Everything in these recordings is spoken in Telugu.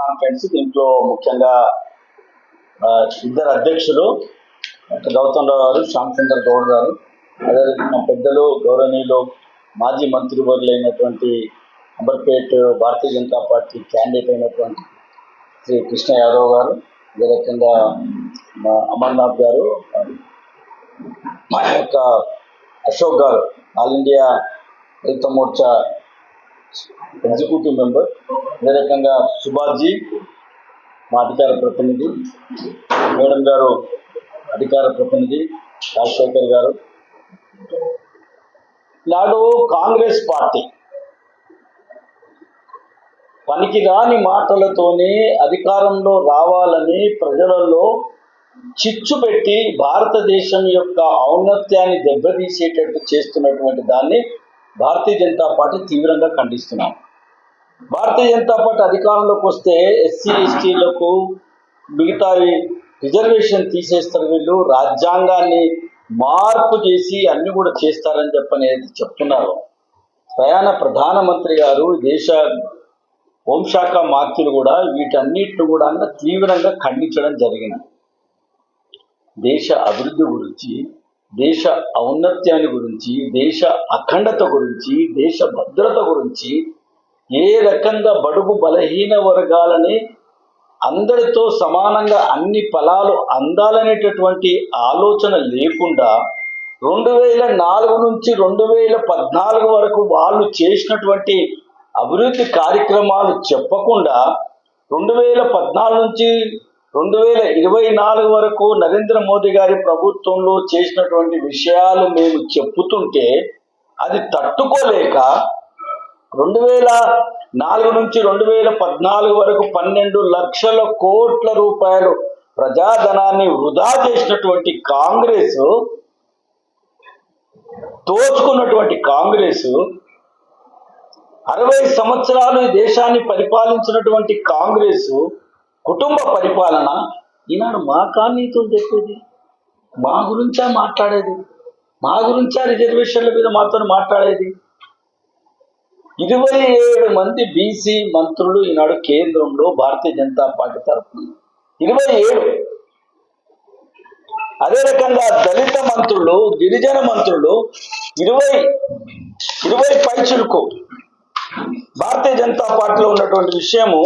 కాన్ఫరెన్స్ దీంట్లో ముఖ్యంగా ఇద్దరు అధ్యక్షులు గౌతమ్ రావు గారు శ్యామ్ సుందర్ గౌడ్ గారు అదేవిధంగా మా పెద్దలు గౌరవనీయులు మాజీ మంత్రివర్యులైనటువంటి అంబర్పేట్ భారతీయ జనతా పార్టీ క్యాండిడేట్ అయినటువంటి శ్రీ కృష్ణ యాదవ్ గారు అదే రకంగా అమర్నాథ్ గారు మా యొక్క అశోక్ గారు ఆల్ ఇండియా రైతు మోర్చా ఎగ్జిక్యూటివ్ మెంబర్ అదే రకంగా సుభాష్జీ మా అధికార ప్రతినిధి మేడం గారు అధికార ప్రతినిధి రాజశేఖర్ గారు. నాడు కాంగ్రెస్ పార్టీ పనికిరాని మాటలతోనే అధికారంలో రావాలని ప్రజలలో చిచ్చు పెట్టి భారతదేశం యొక్క ఔన్నత్యాన్ని దెబ్బతీసేటట్టు చేస్తున్నటువంటి దాన్ని భారతీయ జనతా పార్టీ తీవ్రంగా ఖండిస్తున్నాం. భారతీయ జనతా పార్టీ అధికారంలోకి వస్తే ఎస్సీ ఎస్టీలకు మిగతా రిజర్వేషన్ తీసేస్తారు వీళ్ళు. రాజ్యాంగాన్ని మార్పు చేసి అన్ని కూడా చేస్తారని చెప్పనేది చెప్తున్నారు. ప్రయాణ ప్రధానమంత్రి గారు దేశ హోంశాఖ మాత్రులు కూడా వీటన్నిటిని కూడా తీవ్రంగా ఖండించడం జరిగింది. దేశ అభివృద్ధి గురించి దేశ ఔన్నత్యాన్ని గురించి దేశ అఖండత గురించి దేశ భద్రత గురించి ఏ రకంగా బడుగు బలహీన వర్గాలని అందరితో సమానంగా అన్ని ఫలాలు అందాలనేటటువంటి ఆలోచన లేకుండా రెండు వేల నాలుగు నుంచి రెండు వేల పద్నాలుగు వరకు వాళ్ళు చేసినటువంటి అభివృద్ధి కార్యక్రమాలు చెప్పకుండా రెండు వేల పద్నాలుగు నుంచి రెండు వేల ఇరవై నాలుగు వరకు నరేంద్ర మోదీ గారి ప్రభుత్వంలో చేసినటువంటి విషయాలు మేము చెప్పుతుంటే అది తట్టుకోలేక రెండు వేల నాలుగు నుంచి రెండు వేల పద్నాలుగు వరకు పన్నెండు లక్షల కోట్ల రూపాయలు ప్రజాధనాన్ని వృధా చేసినటువంటి కాంగ్రెస్ దోచుకున్నటువంటి కాంగ్రెస్ అరవై సంవత్సరాలు ఈ దేశాన్ని పరిపాలించినటువంటి కాంగ్రెస్ కుటుంబ పరిపాలన ఈనాడు మా కానీతులు చెప్పేది. మా గురించా మాట్లాడేది. మా గురించా రిజర్వేషన్ల మీద మాతో మాట్లాడేది. ఇరవై ఏడు మంది బీసీ మంత్రులు ఈనాడు కేంద్రంలో భారతీయ జనతా పార్టీ తరఫున. ఇరవై ఏడు. అదే రకంగా దళిత మంత్రులు గిరిజన మంత్రులు ఇరవై ఇరవై పైచులకు భారతీయ జనతా పార్టీలో ఉన్నటువంటి విషయము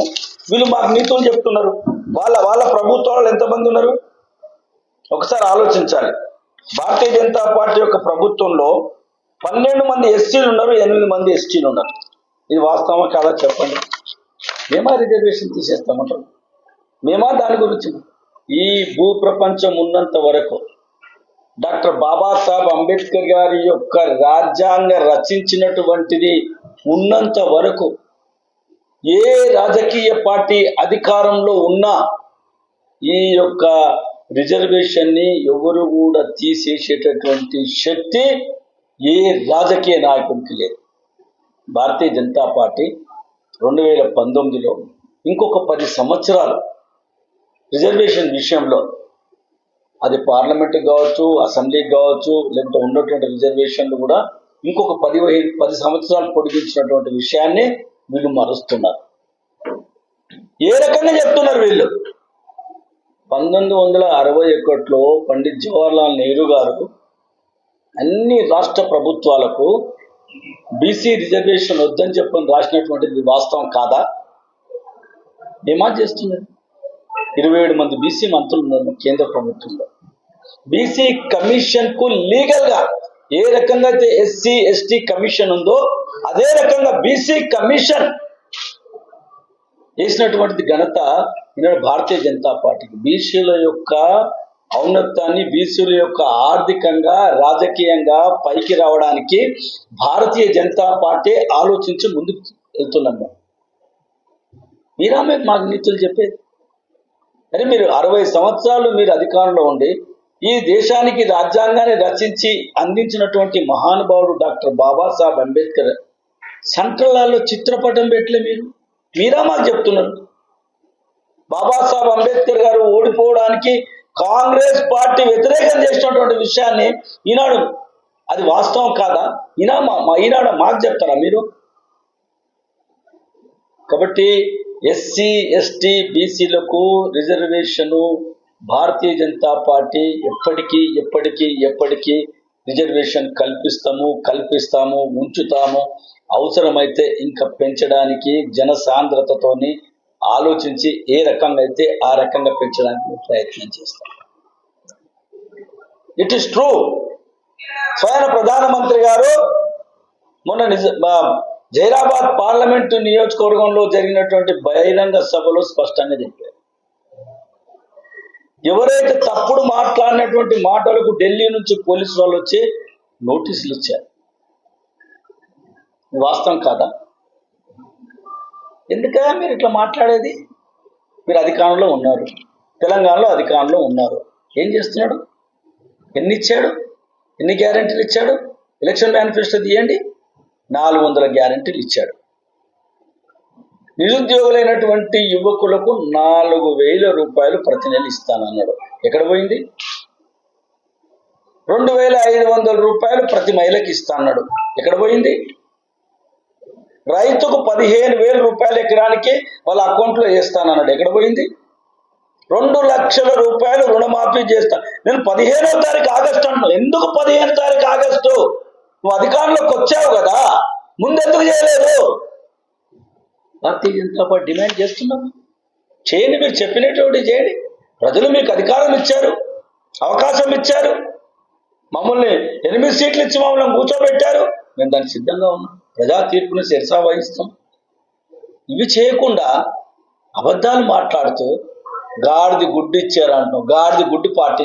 వీళ్ళు మాకు నీతులు చెప్తున్నారు. వాళ్ళ వాళ్ళ ప్రభుత్వాలు ఎంతమంది ఉన్నారు? ఒకసారి ఆలోచించాలి. భారతీయ జనతా పార్టీ యొక్క ప్రభుత్వంలో పన్నెండు మంది ఎస్సీలు ఉన్నారు ఎనిమిది మంది ఎస్టీలు ఉన్నారు. ఇది వాస్తవమా కాదా చెప్పండి. మేమా రిజర్వేషన్ తీసేస్తామంటారు మేమా దాని గురించి? ఈ భూ ప్రపంచం ఉన్నంత వరకు డాక్టర్ బాబాసాహెబ్ అంబేద్కర్ గారి యొక్క రాజ్యాంగ రచించినటువంటిది ఉన్నంత వరకు ఏ రాజకీయ పార్టీ అధికారంలో ఉన్నా ఈ యొక్క రిజర్వేషన్ని ఎవరు కూడా తీసేసేటటువంటి శక్తి ఏ రాజకీయ నాయకుడికి లేదు. భారతీయ జనతా పార్టీ రెండు వేల పంతొమ్మిదిలో ఇంకొక పది సంవత్సరాలు రిజర్వేషన్ విషయంలో అది పార్లమెంట్ కావచ్చు అసెంబ్లీకి కావచ్చు లేకుంటే ఉన్నటువంటి రిజర్వేషన్లు కూడా ఇంకొక పది పది సంవత్సరాలు పొడిగించినటువంటి విషయాన్ని వీళ్ళు మరుస్తున్నారు. ఏ రకంగా చెప్తున్నారు వీళ్ళు? పంతొమ్మిది వందల అరవై ఒకటిలో పండిత్ జవహర్లాల్ నెహ్రూ గారు అన్ని రాష్ట్ర ప్రభుత్వాలకు బీసీ రిజర్వేషన్ వద్దని చెప్పని రాసినటువంటిది వాస్తవం కాదా? డిమాండ్ చేస్తున్నారు? ఇరవై ఏడు మంది బీసీ మంత్రులు ఉన్నారు కేంద్ర ప్రభుత్వంలో. బీసీ కమిషన్కు ఏ రకంగా అయితే ఎస్సీ ఎస్టీ కమిషన్ ఉందో అదే రకంగా బీసీ కమిషన్ చేసినటువంటి ఘనత ఈనాడు భారతీయ జనతా పార్టీకి బీసీల యొక్క ఔన్నత్యాన్ని బీసీల యొక్క ఆర్థికంగా రాజకీయంగా పైకి రావడానికి భారతీయ జనతా పార్టీ ఆలోచించి ముందుకు వెళ్తున్నాం మేము. మీరా మాకు నీతులు చెప్పేది అరే మీరు అరవై సంవత్సరాలు మీరు అధికారంలో ఉండి ఈ దేశానికి రాజ్యాంగాన్ని రచించి అందించినటువంటి మహానుభావుడు డాక్టర్ బాబాసాహెబ్ అంబేద్కర్ సెంట్రల్ చిత్రపటం పెట్టలే మీరు? మీరా మాకు చెప్తున్నారు? బాబాసాహెబ్ అంబేద్కర్ గారు ఓడిపోవడానికి కాంగ్రెస్ పార్టీ వ్యతిరేకం చేసినటువంటి విషయాన్ని ఈనాడు అది వాస్తవం కాదా? ఈనా మా మా ఈనాడు మాకు చెప్తారా మీరు? కాబట్టి ఎస్సీ ఎస్టీ బీసీలకు రిజర్వేషను భారతీయ జనతా పార్టీ ఎప్పటికీ ఎప్పటికీ ఎప్పటికీ రిజర్వేషన్ కల్పిస్తాము కల్పిస్తాము ఉంచుతాము. అవసరమైతే ఇంకా పెంచడానికి జనసాంద్రతతోని ఆలోచించి ఏ రకంగా అయితే ఆ రకంగా పెంచడానికి ప్రయత్నం చేస్తాం. ఇట్ ఇస్ ట్రూ స్వయం ప్రధానమంత్రి గారు మొన్న నిజ జైరాబాద్ పార్లమెంటు నియోజకవర్గంలో జరిగినటువంటి బహిరంగ సభలో స్పష్టంగా చెప్పారు. ఎవరైతే తప్పుడు మాట్లాడినటువంటి మాటలకు ఢిల్లీ నుంచి పోలీసు వాళ్ళు వచ్చి నోటీసులు ఇచ్చారు? వాస్తవం కాదా? ఎందుక మీరు ఇట్లా మాట్లాడేది? మీరు అధికారంలో ఉన్నారు. తెలంగాణలో అధికారంలో ఉన్నారు. ఏం చేస్తున్నాడు? ఎన్ని ఇచ్చాడు? ఎన్ని గ్యారెంటీలు ఇచ్చాడు? ఎలక్షన్ మేనిఫెస్టో తీయండి. నాలుగు వందల గ్యారెంటీలు ఇచ్చాడు. నిరుద్యోగులైనటువంటి యువకులకు నాలుగు వేల రూపాయలు ప్రతి నెల ఇస్తానన్నాడు. ఎక్కడ పోయింది? రెండు వేల ఐదు వందల రూపాయలు ప్రతి మహిళకి ఇస్తాన్నాడు ఎక్కడ పోయింది? రైతుకు పదిహేను వేల రూపాయలు ఎకరానికి వాళ్ళ అకౌంట్లో వేస్తానన్నాడు. ఎక్కడ పోయింది? రెండు లక్షల రూపాయలు రుణమాఫీ చేస్తా. నేను పదిహేనో తారీఖు ఆగస్టు అంటున్నాను ఎందుకు పదిహేను తారీఖు ఆగస్టు? నువ్వు అధికారంలోకి వచ్చావు కదా. ముందెందుకు చేయలేదు? భారతీయ జనతా పార్టీ డిమాండ్ చేస్తున్నాం. చేయండి మీరు చెప్పినటువంటి చేయండి. ప్రజలు మీకు అధికారం ఇచ్చారు అవకాశం ఇచ్చారు. మమ్మల్ని ఎనిమిది సీట్లు ఇచ్చి మమ్మల్ని కూర్చోబెట్టారు. మేము దానికి సిద్ధంగా ఉన్నాం. ప్రజా తీర్పుని శిరసా వహిస్తాం. ఇవి చేయకుండా అబద్ధాలు మాట్లాడుతూ గాడిది గుడ్డు ఇచ్చారు అంటున్నాం గాడిది గుడ్డు పార్టీ